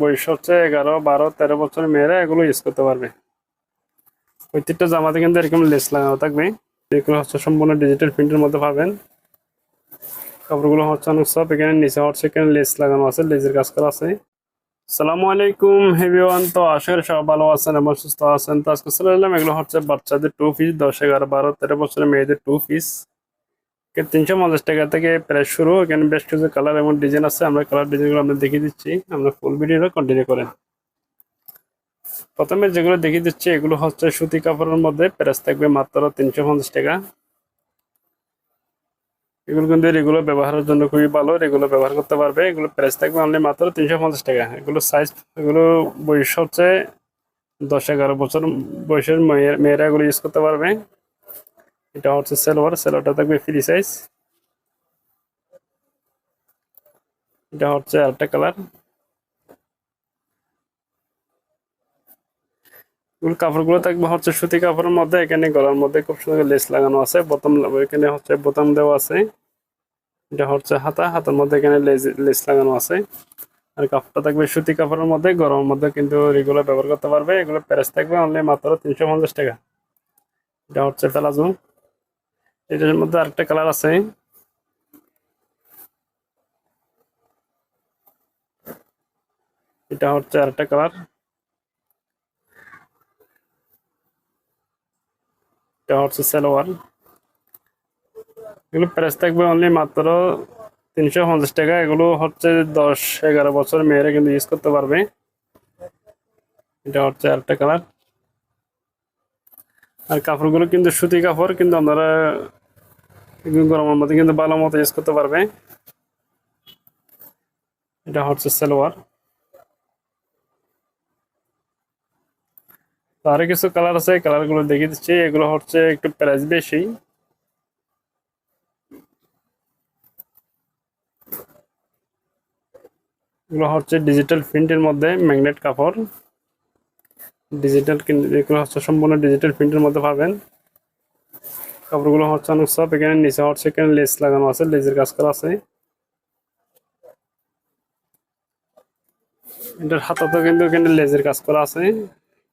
বয়স হচ্ছে এগারো, বারো, তেরো বছর মেয়েরা এগুলো ইউজ করতে পারবে। প্রত্যেকটা জামাতে কিন্তু এরকম লেস লাগানো থাকবে। এগুলো হচ্ছে সম্পূর্ণ ডিজিটাল প্রিন্টের মধ্যে পাবেন। কাপড়গুলো হচ্ছে অনেক সব এখানে নিচে হচ্ছে এখানে লেস লাগানো আছে লেজের কাজ করা আছে। সালামু আলাইকুম হেভিওয়ান তো করি সব ভালো আছেন এবং সুস্থ আছেন। তো আজকে চলে এলাম এগুলো হচ্ছে বাচ্চাদের টু পিস দশ, এগারো, বারো, তেরো বছরের মেয়েদের টু পিস তিনশো পঞ্চাশ টাকা থেকে প্রায় শুরু। এখানে বেশ কিছু কালার এবং ডিজাইন আছে। আমরা কালার ডিজাইনগুলো আমরা দেখিয়ে দিচ্ছি। আমরা ফুল ভিডিওটা কন্টিনিউ করেন। প্রথমে যেগুলো দেখিয়ে দিচ্ছি, এগুলো হচ্ছে সুতি কাপড়ের মধ্যে প্রাইস থাকবে মাত্র তিনশো পঞ্চাশ টাকা। এগুলো কিন্তু রেগুলো ব্যবহারের জন্য খুবই ভালো রেগুলো ব্যবহার করতে পারবে। এগুলো প্রাইস থাকবে অনলি মাত্র তিনশো পঞ্চাশ টাকা। এগুলো সাইজ এগুলো বয়স হচ্ছে দশ এগারো বছর বয়সের মেয়ের- মেয়েরা এগুলো ইউজ করতে পারবে। এটা হচ্ছে সেলোয়ার, সেলোয়ারটা থাকবে ফ্রি সাইজ এটা হচ্ছে আরেকটা কালার কাপড়গুলো থাকবে হচ্ছে সুতি কাপড়ের মধ্যে, এখানে গলার মধ্যে খুব সুন্দর লেস লাগানো আছে। বোতাম এখানে হচ্ছে বোতাম দেওয়া আছে। এটা হচ্ছে হাতা, হাতার মধ্যে এখানে লেস লাগানো আছে। আর কাপড়টা থাকবে সুতি কাপড়ের মধ্যে, গরমের মধ্যে কিন্তু রেগুলার ব্যবহার করতে পারবে। এগুলো প্যারেস থাকবে অনলি মাত্র তিনশো পঞ্চাশ টাকা। এটা হচ্ছে প্লাজো। এটার মধ্যে আরেকটা কালার আছে। এটা হচ্ছে আরেকটা কালার। এটা হচ্ছে সালোয়ার। এগুলো প্রাইস থাকবে অনলি মাত্র তিনশো পঞ্চাশ টাকা। এগুলো হচ্ছে দশ এগারো বছর মেয়েরা কিন্তু ইউজ করতে পারবে। এটা হচ্ছে আরেকটা কালার। আর কাপড়গুলো কিন্তু সুতি কাপড়, কিন্তু আপনারা গরমের মধ্যে কিন্তু ভালো মতো ইউজ করতে পারবে। এটা হচ্ছে সালোয়ার। আরও কিছু কালার আছে কালারগুলো দেখিয়ে দিচ্ছি। এগুলো হচ্ছে একটু প্রাইস বেশি। এগুলো হচ্ছে ডিজিটাল প্রিন্টের মধ্যে ম্যাগনেট কাপড়। ডিজিটাল এগুলো হচ্ছে সম্পূর্ণ ডিজিটাল প্রিন্টের মধ্যে পাবেন। কাপড়গুলো হচ্ছে অনেক সব এখানে নিচে হচ্ছে এখানে লেস লাগানো আছে লেজের কাজ করা আছে। এটার হাতাতেও কিন্তু এখানে লেজের কাজ করা আছে।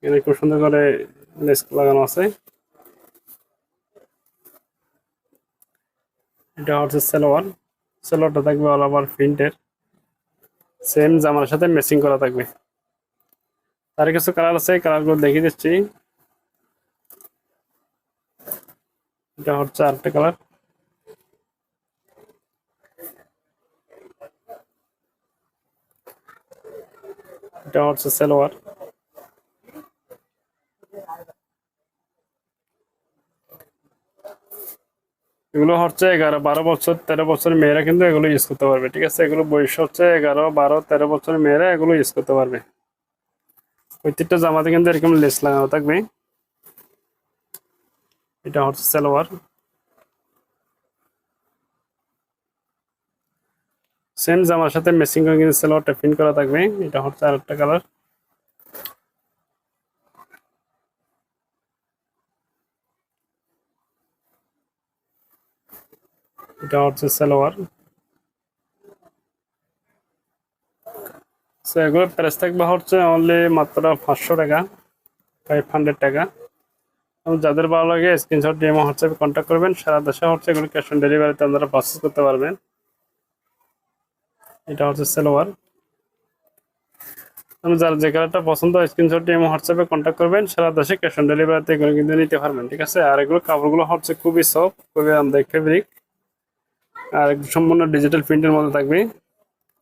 এখানে খুব সুন্দর করে লেস লাগানো আছে। এটা হচ্ছে সালোয়ার। সালোয়ারটা থাকবে অল ওভার প্রিন্টের সেম জামার সাথে ম্যাচিং করা থাকবে। তার কিছু কালার আছে কালারগুলো দেখিয়ে দিচ্ছি। এটা হচ্ছে আরেকটা কালার এটা হচ্ছে সালোয়ার এগুলো হচ্ছে এগারো, বারো বছর, তেরো বছর মেয়েরা কিন্তু এগুলো ইউজ করতে পারবে, ঠিক আছে? এগুলো বয়স হচ্ছে এগারো, বারো, তেরো বছর মেয়েরা এগুলো ইউজ করতে পারবে। প্রত্যেকটা জামাতে কিন্তু এরকম লেস লাগানো থাকবে। এটা হচ্ছে সালোয়ার। সেম জামার সাথে মেসিং করে কিন্তু সালোয়ারটা প্রিন্ট করা থাকবে। এটা হচ্ছে আর একটা কালার এটা হচ্ছে সালোয়ার। সো এগুলো প্রাইস থাকবে হচ্ছে অনলি মাত্র পাঁচশো টাকা ফাইভ হান্ড্রেড টাকা। যাদের ভালো লাগে স্ক্রিনশট দিয়ে হোয়াটসঅ্যাপে কন্ট্যাক্ট করবেন। সারা দেশে হচ্ছে এগুলো ক্যাশ অন ডেলিভারিতে আপনারা পারচেস করতে পারবেন। এটা হচ্ছে সালোয়ার আমি যার যে কালারটা পছন্দ হয় স্ক্রিনশট দিয়ে হোয়াটসঅ্যাপে কন্ট্যাক্ট করবেন। সারা দেশে ক্যাশ অন ডেলিভারিতে এগুলো কিন্তু নিতে পারবেন, ঠিক আছে? আর এগুলো কাপড়গুলো হচ্ছে খুবই সফট খুবই আমদানি ফেব্রিক আর সম্পূর্ণ ডিজিটাল প্রিন্টের মধ্যে থাকবে।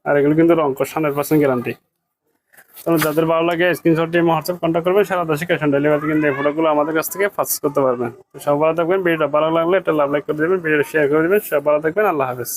আর এগুলো কিন্তু রং কষ হান্ড্রেড পার্সেন্ট গ্যারান্টি তবে যাদের ভালো লাগে স্ক্রিনশট দিয়ে হোয়াটসঅ্যাপ কন্ট্যাক্ট করবেন সারা দেশে ক্যাশ অন ডেলিভারি কিন্তু এই ফটোগুলো আমাদের কাছ থেকে পারচেস করতে পারবেন। সব ভালো থাকবেন, ভিডিওটা ভালো লাগলে একটা লাভ লাইক করে দেবেন, ভিডিওটা শেয়ার করে দেবেন সব ভালো থাকবেন, আল্লাহ হাফেজ।